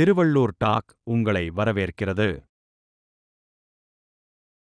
Tiruvallur talk உங்களை வரவேற்கிறது.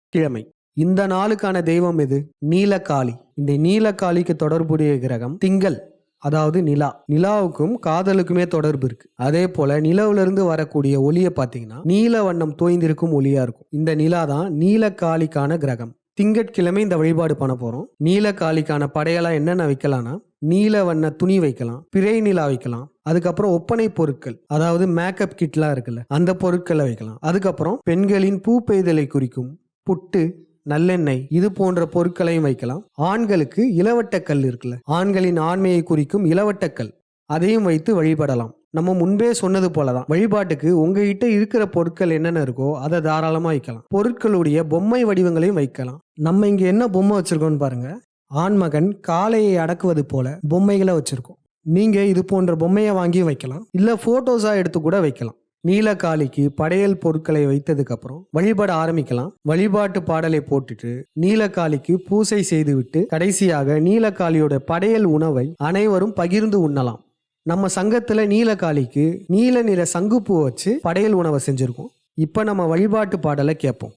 கிழமை இந்த நாளுக்கான தெய்வம் எது? நீலக்காளி. இந்த நீலக்காளிக்கு தொடர்புடைய கிரகம் திங்கள். அதாவது நிலா. நிலாவுக்கும் காதலுக்குமே தொடர்பு இருக்கு. அதே போல நிலவுல இருந்து வரக்கூடிய ஒளியை பார்த்தீங்கன்னா நீல வண்ணம் தோய்ந்திருக்கும் ஒளியா இருக்கும். இந்த நிலா தான் நீலக்காளிக்கான கிரகம். திங்கட்கிழமை இந்த வழிபாடு பண்ண போறோம். நீலகாளிக்கான படையெல்லாம் என்னென்ன வைக்கலாம்னா நீல வண்ண துணி வைக்கலாம் பிறை நிலா வைக்கலாம் அதுக்கப்புறம் ஒப்பனை பொருட்கள் அதாவது மேக்கப் கிட்லாம் இருக்குல்ல அந்த பொருட்களை வைக்கலாம். அதுக்கப்புறம் பெண்களின் பூ பெய்தலை குறிக்கும் புட்டு நல்லெண்ணெய் இது போன்ற பொருட்களையும் வைக்கலாம். ஆண்களுக்கு இளவட்டக்கல் இருக்குல்ல ஆண்களின் ஆண்மையை குறிக்கும் இளவட்டக்கல் அதையும் வைத்து வழிபடலாம். நம்ம முன்பே சொன்னது போலதான். வழிபாட்டுக்கு உங்ககிட்ட இருக்கிற பொருட்கள் என்னென்ன இருக்கோ அதை தாராளமாக வைக்கலாம். பொருட்களுடைய பொம்மை வடிவங்களையும் வைக்கலாம். நம்ம இங்க என்ன பொம்மை வச்சிருக்கோம்னு பாருங்க. ஆண்மகன் காளையை அடக்குவது போல பொம்மைகளை வச்சிருக்கோம். நீங்க இது போன்ற பொம்மையை வாங்கி வைக்கலாம். இல்ல போட்டோஸா எடுத்து கூட வைக்கலாம். நீலகாளிக்கு படையல் பொருட்களை வைத்ததுக்கு அப்புறம் வழிபட ஆரம்பிக்கலாம். வழிபாட்டு பாடலை போட்டுட்டு நீலகாளிக்கு பூசை செய்துவிட்டு கடைசியாக நீலகாளியோட படையல் உணவை அனைவரும் பகிர்ந்து உண்ணலாம். நம்ம சங்கத்தில் நீலகாளிக்கு நீல நிற சங்குப்பூ வச்சு படையல் உணவை செஞ்சுருக்கோம். இப்போ நம்ம வழிபாட்டு பாடலை கேட்போம்.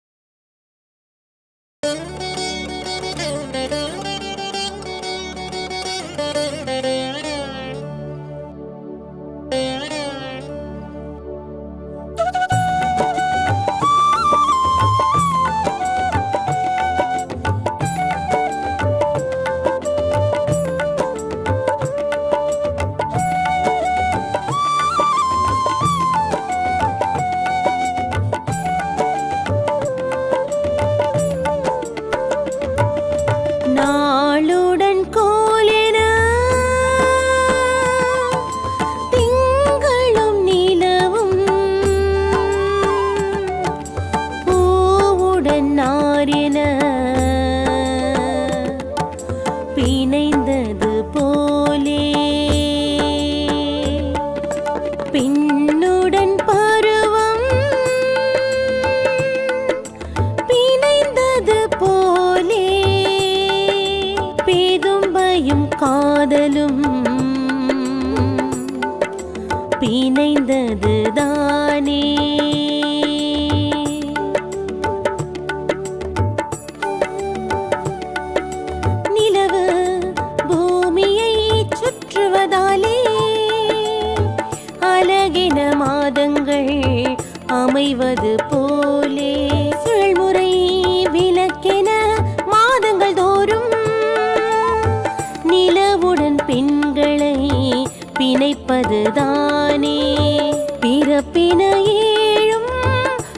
பூவுடன் பிணைந்தது போலே. பின்னுடன் பருவம் பிணைந்தது போலே. பேதும்பையும் காதலும் பிணைந்தது தானே. பிணைப்பது தானே பிறப்பின ஏழும்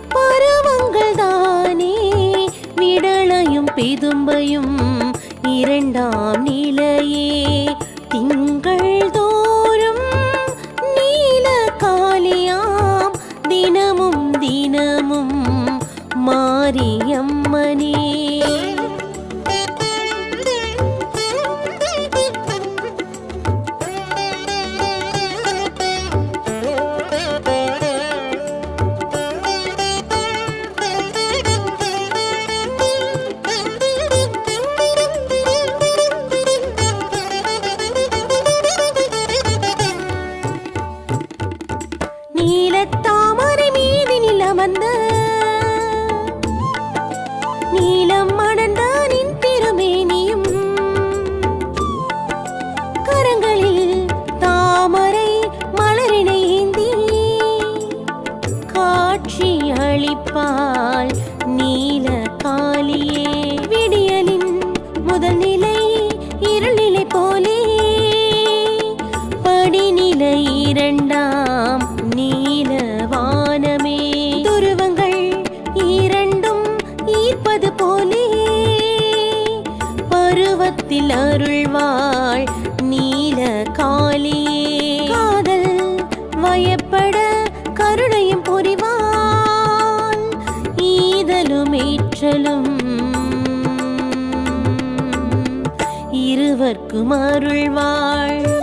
பருவங்கள் தானே. விடலையும் பிதும்பையும் இரண்டாம் நிலையே. திங்கள் தோறும் நீல காலியாம் தினமும் தினமும் மாரியம்மனே. அளிப்பாள் நீல காளியே. விடியலின் முதல் நிலை இருளிலை போலே. படிநிலை இரண்டாம் நீல வானமே. துருவங்கள் இரண்டும் ஈர்ப்பது போலே. பருவத்தில் அருள்வாள் நீல காளியே. குஷலம் ஏற்றலும் இருவர்க்கும் அருள்வாள்.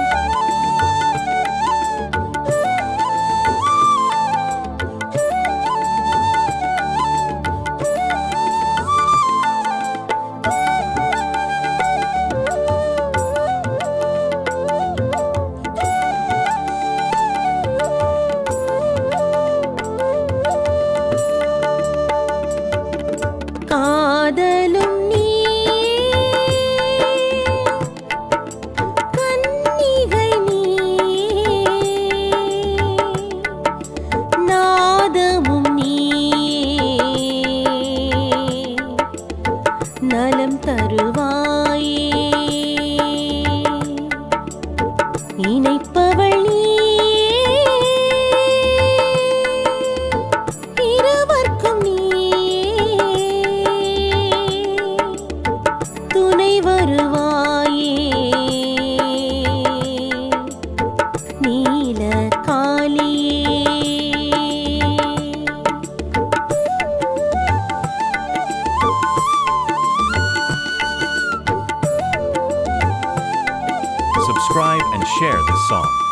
subscribe, and share this song.